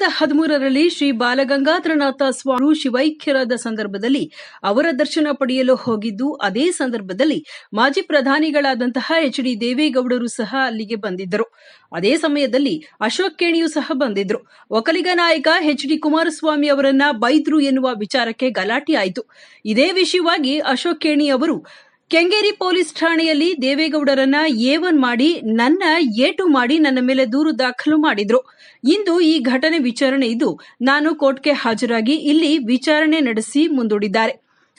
ಸಾವಿರದ ಹದಿಮೂರರಲ್ಲಿ ಶ್ರೀ ಬಾಲಗಂಗಾಧರನಾಥ ಸ್ವಾಮಿ ಶಿವೈಕ್ಯರಾದ ಸಂದರ್ಭದಲ್ಲಿ ಅವರ ದರ್ಶನ ಪಡೆಯಲು ಹೋಗಿದ್ದು, ಅದೇ ಸಂದರ್ಭದಲ್ಲಿ ಮಾಜಿ ಪ್ರಧಾನಿಗಳಾದಂತಹ ಎಚ್ ಡಿ ದೇವೇಗೌಡರು ಸಹ ಅಲ್ಲಿಗೆ ಬಂದಿದ್ದರು. ಅದೇ ಸಮಯದಲ್ಲಿ ಅಶೋಕ್ ಕೇಣಿಯು ಸಹ ಬಂದಿದ್ರು. ಒಕಲಿಗ ನಾಯಕ ಎಚ್ ಡಿ ಕುಮಾರಸ್ವಾಮಿ ಅವರನ್ನ ಬೈದ್ರು ಎನ್ನುವ ವಿಚಾರಕ್ಕೆ ಗಲಾಟೆ ಆಯಿತು ಇದೇ ವಿಷಯವಾಗಿ ಅಶೋಕ್ ಕೇಣಿ ಅವರು ಕೆಂಗೇರಿ ಪೊಲೀಸ್ ಠಾಣೆಯಲ್ಲಿ ದೇವೇಗೌಡರನ್ನ ಒನ್ ಮಾಡಿ, ನನ್ನ ಏಟು ಮಾಡಿ, ನನ್ನ ಮೇಲೆ ದೂರು ದಾಖಲು ಮಾಡಿದ್ರು. ಇಂದು ಈ ಘಟನೆ ವಿಚಾರಣೆ ಇದ್ದು, ನಾನು ಕೋರ್ಟ್ಗೆ ಹಾಜರಾಗಿ ಇಲ್ಲಿ ವಿಚಾರಣೆ ನಡೆಸಿ ಮುಂದೂಡಿದ್ದಾರೆ.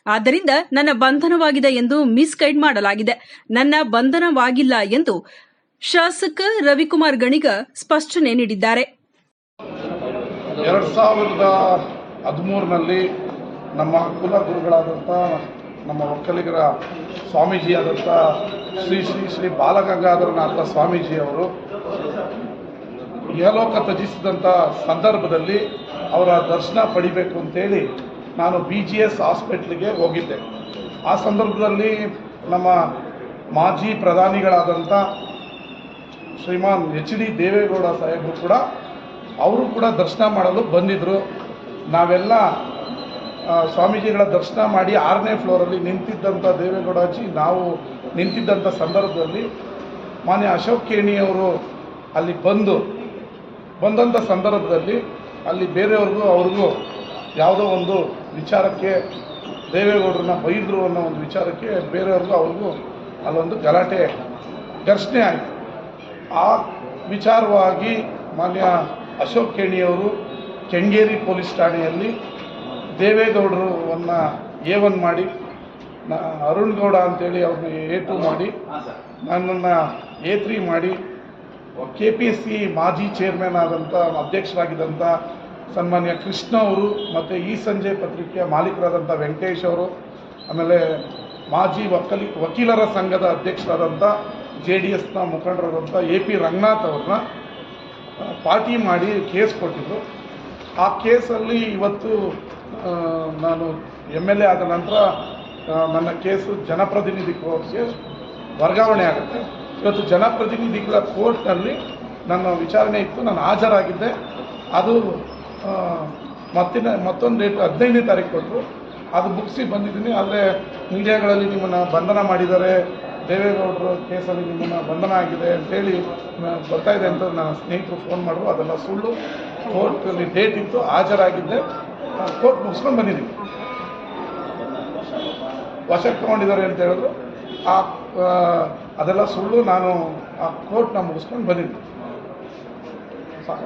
ಆದ್ದರಿಂದ ನನ್ನ ಬಂಧನವಾಗಿದೆ ಎಂದು ಮಿಸ್ಗೈಡ್ ಮಾಡಲಾಗಿದೆ. ನನ್ನ ಬಂಧನವಾಗಿಲ್ಲ ಎಂದು ಶಾಸಕ ರವಿಕುಮಾರ್ ಗಣಿಗ ಸ್ಪಷ್ಟನೆ ನೀಡಿದ್ದಾರೆ. ನಮ್ಮ ಕುಲಗುರುಗಳಾದಂಥ ನಮ್ಮ ಒಕ್ಕಲಿಗರ ಸ್ವಾಮೀಜಿಯಾದಂಥ ಶ್ರೀ ಶ್ರೀ ಶ್ರೀ ಬಾಲಗಂಗಾಧರನಾಥ ಸ್ವಾಮೀಜಿಯವರು ಯಲೋಕ ತ್ಯಜಿಸಿದಂಥ ಸಂದರ್ಭದಲ್ಲಿ ಅವರ ದರ್ಶನ ಪಡಿಬೇಕು ಅಂತೇಳಿ ನಾನು ಬಿ ಜಿ ಎಸ್ ಹಾಸ್ಪಿಟ್ಲಿಗೆ ಹೋಗಿದ್ದೆ. ಆ ಸಂದರ್ಭದಲ್ಲಿ ನಮ್ಮ ಮಾಜಿ ಪ್ರಧಾನಿಗಳಾದಂಥ ಶ್ರೀಮಾನ್ ಎಚ್ ಡಿ ದೇವೇಗೌಡ ಸಾಹೇಬರು ಕೂಡ ಅವರು ಕೂಡ ದರ್ಶನ ಮಾಡಲು ಬಂದಿದ್ದರು ನಾವೆಲ್ಲ ಸ್ವಾಮೀಜಿಗಳ ದರ್ಶನ ಮಾಡಿ ಆರನೇ ಫ್ಲೋರಲ್ಲಿ ನಿಂತಿದ್ದಂಥ ದೇವೇಗೌಡಾಜಿ, ನಾವು ನಿಂತಿದ್ದಂಥ ಸಂದರ್ಭದಲ್ಲಿ ಮಾನ್ಯ ಅಶೋಕ್ ಕೇಣಿಯವರು ಅಲ್ಲಿ ಬಂದು ಬಂದಂಥ ಸಂದರ್ಭದಲ್ಲಿ ಅಲ್ಲಿ ಬೇರೆಯವ್ರಿಗೂ ಅವ್ರಿಗೂ ಯಾವುದೋ ಒಂದು ವಿಚಾರಕ್ಕೆ ದೇವೇಗೌಡರನ್ನ ಬೈದರು ಅನ್ನೋ ಒಂದು ವಿಚಾರಕ್ಕೆ ಬೇರೆಯವ್ರಿಗೂ ಅವ್ರಿಗೂ ಅಲ್ಲೊಂದು ಗಲಾಟೆ, ಘರ್ಷಣೆ ಆಯಿತು. ಆ ವಿಚಾರವಾಗಿ ಮಾನ್ಯ ಅಶೋಕ್ ಕೇಣಿಯವರು ಕೆಂಗೇರಿ ಪೊಲೀಸ್ ಠಾಣೆಯಲ್ಲಿ ದೇವೇಗೌಡರನ್ನ ಎ ಒನ್ ಮಾಡಿ ನ ಅರುಣ್ ಗೌಡ ಅಂತೇಳಿ ಅವ್ರನ್ನ ಎ ಟು ಮಾಡಿ ನನ್ನನ್ನು ಎ ತ್ರೀ ಮಾಡಿ ಕೆ ಪಿ ಎಸ್ ಸಿ ಮಾಜಿ ಚೇರ್ಮನ್ ಆದಂಥ ಅಧ್ಯಕ್ಷರಾಗಿದ್ದಂಥ ಸನ್ಮಾನ್ಯ ಕೃಷ್ಣ ಅವರು ಮತ್ತು ಈ ಸಂಜೆ ಪತ್ರಿಕೆಯ ಮಾಲೀಕರಾದಂಥ ವೆಂಕಟೇಶ್ ಅವರು ಆಮೇಲೆ ಮಾಜಿ ವಕಲಿ ವಕೀಲರ ಸಂಘದ ಅಧ್ಯಕ್ಷರಾದಂಥ ಜೆ ಡಿ ಎಸ್ನ ಮುಖಂಡರಾದಂಥ ಎ ಪಿ ರಂಗನಾಥ್ ಅವ್ರನ್ನ ಪಾರ್ಟಿ ಮಾಡಿ ಕೇಸ್ ಕೊಟ್ಟಿದ್ದರು ಆ ಕೇಸಲ್ಲಿ ಇವತ್ತು ನಾನು ಎಂ ಎಲ್ ಎ ಆದ ನಂತರ ನನ್ನ ಕೇಸು ಜನಪ್ರತಿನಿಧಿ ಕೋರ್ಟ್ಗೆ ವರ್ಗಾವಣೆ ಆಗುತ್ತೆ. ಇವತ್ತು ಜನಪ್ರತಿನಿಧಿಗಳ ಕೋರ್ಟ್ನಲ್ಲಿ ನನ್ನ ವಿಚಾರಣೆ ಇತ್ತು. ನಾನು ಹಾಜರಾಗಿದ್ದೆ. ಅದು ಮತ್ತಿನ, ಮತ್ತೊಂದು ಡೇಟ್ ಹದಿನೈದನೇ ತಾರೀಕು ಕೊಟ್ಟರು. ಅದು ಮುಗಿಸಿ ಬಂದಿದ್ದೀನಿ. ಆದರೆ ಮೀಡಿಯಾಗಳಲ್ಲಿ ನಿಮ್ಮನ್ನು ಬಂಧನ ಮಾಡಿದ್ದಾರೆ. ದೇವೇಗೌಡರ ಕೇಸಲ್ಲಿ ನಿಮ್ಮನ್ನು ಬಂಧನ ಆಗಿದೆ ಅಂತೇಳಿ ಬರ್ತಾಯಿದೆ ಅಂತ ನನ್ನ ಸ್ನೇಹಿತರು ಫೋನ್ ಮಾಡಿದ್ರು. ಅದೆಲ್ಲ ಸುಳ್ಳು. ಕೋರ್ಟಲ್ಲಿ ಡೇಟ್ ಇತ್ತು. ಹಾಜರಾಗಿದ್ದೆ. ಕೋರ್ಟ್ ಮುಗಿಸ್ಕೊಂಡು ಬಂದಿದ್ದೀನಿ ವಶಕ್ಕೆ ತೊಗೊಂಡಿದ್ದಾರೆ ಅಂತ ಹೇಳಿದ್ರು. ಆ, ಅದೆಲ್ಲ ಸುಳ್ಳು ನಾನು ಆ ಕೋರ್ಟ್ನ ಮುಗಿಸ್ಕೊಂಡು ಬಂದಿದ್ದೀನಿ. ಸಾಕ?